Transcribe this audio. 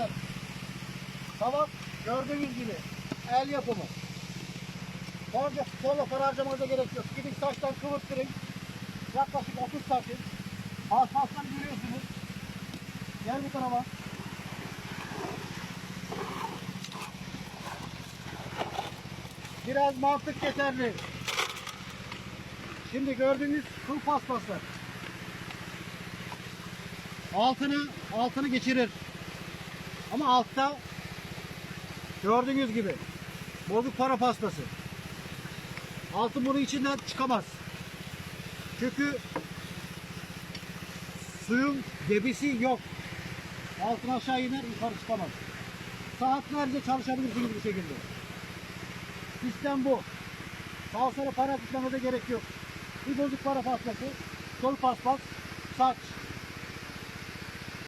Arkadaşlar tamam gördüğünüz gibi el yapımı. Fazla sola para harcamanıza gerek yok. Gidin saçtan kıvırttırın. Yaklaşık 30 santim. Hassastan görüyorsunuz. Gel bu tarafa. Biraz mantık yeterli. Şimdi gördüğünüz kıl paspaslar. Altını altını geçirir. Ama altta gördüğünüz gibi bozuk para pastası. Altın bunun içinden çıkamaz. Çünkü suyun debisi yok. Altın aşağı iner yukarı çıkamaz. Saatlerce çalışabilirsiniz bu şekilde. Sistem bu. Sağ para tutmanıza gerek yok. Bir bozuk para pastası, sol paspas, saç.